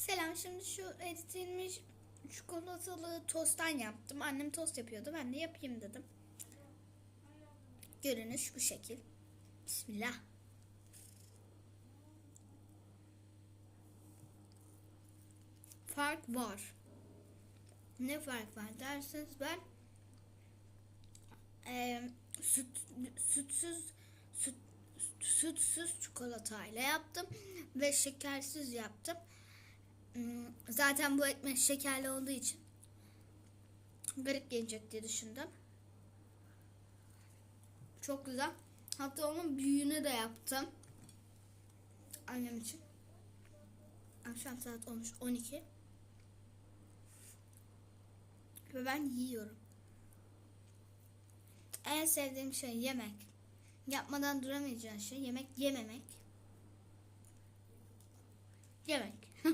Selam şimdi şu eritilmiş çikolatalı tosttan yaptım. Annem tost yapıyordu ben de yapayım dedim. Görünüş bu şekil. Bismillah. Fark var. Ne fark var derseniz ben eee, süt, sütsüz süt, sütsüz çikolatayla yaptım ve şekersiz yaptım. Hmm, Zaten bu ekmek şekerli olduğu için garip gelecek diye düşündüm. Çok güzel. Hatta onun büyüğünü de yaptım. Annem için. Akşam saat olmuş 12. Ve ben yiyorum. En sevdiğim şey yemek. Yapmadan duramayacağın şey yemek yememek. Yemek.